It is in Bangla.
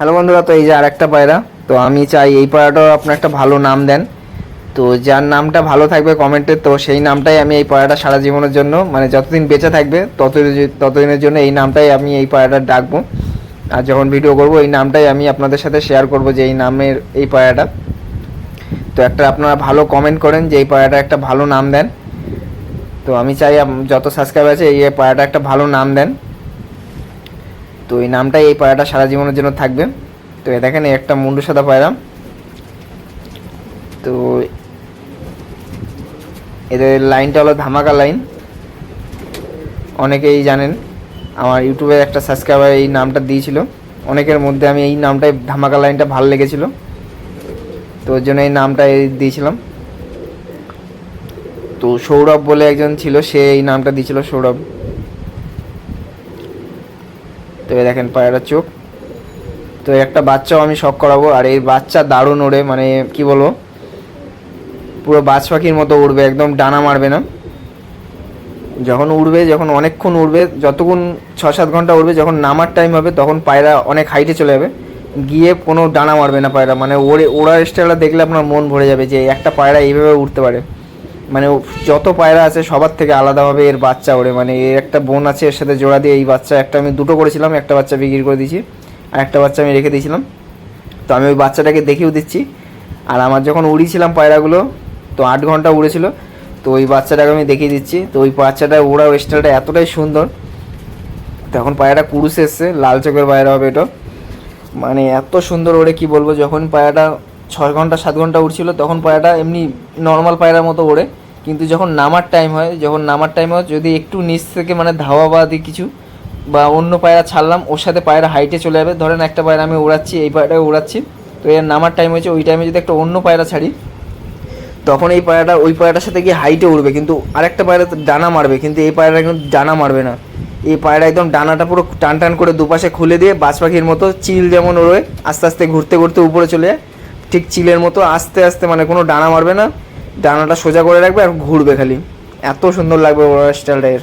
হ্যালো বন্ধুরা, তো এই যে আরেকটা পায়রা, তো আমি চাই এই পায়রাটাও আপনার একটা ভালো নাম দেন। তো যার নামটা ভালো থাকবে কমেন্টে তো সেই নামটাই আমি এই পায়রাটা সারা জীবনের জন্য মানে যতদিন বেঁচে থাকবে, ততদিন ততদিনের জন্য এই নামটাই আমি এই পায়রাটা ডাকবো। আর যখন ভিডিও করব, এই নামটাই আমি আপনাদের সাথে শেয়ার করব যে এই নামের এই পায়রাটা। তো একটা আপনারা ভালো কমেন্ট করেন যে এই পায়রাটা একটা ভালো নাম দেন। তো আমি চাই যত সাবস্ক্রাইব আছে, এই পায়রাটা একটা ভালো নাম দেন। তো এই নামটাই এই পায়রাটা সারা জীবনের জন্য থাকবে। তো দেখেন একটা মুন্ডু সাদা পায়রা। তো এদের লাইনটা হলো ধামাকা লাইন। অনেকেই জানেন, আমার ইউটিউবে একটা সাবস্ক্রাইবার এই নামটা দিয়েছিল। অনেকের মধ্যে আমি এই নামটাই, ধামাকা লাইনটা ভালো লেগেছিল। তো ওর জন্য এই নামটা দিয়েছিলাম। তো সৌরভ বলে একজন ছিল, সে এই নামটা দিয়েছিল সৌরভ। তো এই দেখেন পায়রার চোখ। তো একটা বাচ্চাও আমি শখ করাবো, আর এই বাচ্চা দারুণ ওড়ে মানে কি বলব? পুরো বাজ পাখির মতো উড়বে, একদম ডানা মারবে না। যখন উড়বে, যখন অনেকক্ষণ উড়বে, যতক্ষণ ছ সাত ঘণ্টা উড়বে, যখন নামার টাইম হবে, তখন পায়রা অনেক হাইটে চলে যাবে। গিয়ে কোনো ডানা মারবে না পায়রা মানে ওড়ে, ওড়ার স্টাইলটা দেখলে আপনার মন ভরে যাবে যে একটা পায়রা এইভাবে উঠতে পারে। মানে যত পায়রা আছে সবার থেকে আলাদাভাবে এর বাচ্চা ওড়ে। মানে এর একটা বোন আছে, এর সাথে জোড়া দিয়ে এই বাচ্চা, একটা আমি দুটো করেছিলাম, একটা বাচ্চা বিক্রি করে দিয়েছি, আর একটা বাচ্চা আমি রেখে দিয়েছিলাম। তো আমি ওই বাচ্চাটাকে দেখিয়েও দিচ্ছি। আর আমার যখন উড়িয়েছিলাম পায়রাগুলো, তো আট ঘণ্টা উড়েছিল, তো ওই বাচ্চাটাকে আমি দেখিয়ে দিচ্ছি। তো ওই বাচ্চাটা ওড়ার স্টাইলটা এতটাই সুন্দর। তখন পায়রাটা কুরুস এসছে, লাল চোখের পায়রা হবে এটা। মানে এত সুন্দর ওড়ে, কি বলব, যখন পায়রাটা ছয় ঘণ্টা, সাত ঘণ্টা উড়ছিল, তখন পায়রাটা এমনি নর্মাল পায়রার মতো ওড়ে। কিন্তু যখন নামার টাইম হয়, যখন নামার টাইম হয়, যদি একটু নিচ থেকে মানে ধাওয়া বা কিছু বা অন্য পায়রা ছাড়লাম, ওর সাথে পায়রা হাইটে চলে যাবে। ধরেন একটা পায়রা আমি উড়াচ্ছি, এই পায়রাটাকে উড়াচ্ছি। তো এর নামার টাইম হয়েছে, ওই টাইমে যদি একটা অন্য পায়রা ছাড়ি, তখন এই পায়রাটা, ওই পায়রাটার সাথে গিয়ে হাইটে উড়বে। কিন্তু আরেকটা পায়রা ডানা মারবে, কিন্তু এই পায়রাটা কিন্তু ডানা মারবে না। এই পায়রা একদম ডানাটা পুরো টান টান করে দুপাশে খুলে দিয়ে বাজ পাখির মতো চিল যেমন ওড়ে, আস্তে আস্তে ঘুরতে ঘুরতে উপরে চলে যায়। ঠিক চিলের মতো আস্তে আস্তে মানে কোনো ডানা মারবে না, ডানাটা সোজা করে রাখবে আর ঘুরবে খালি। এত সুন্দর লাগবে ওরা স্টাইলটা এর।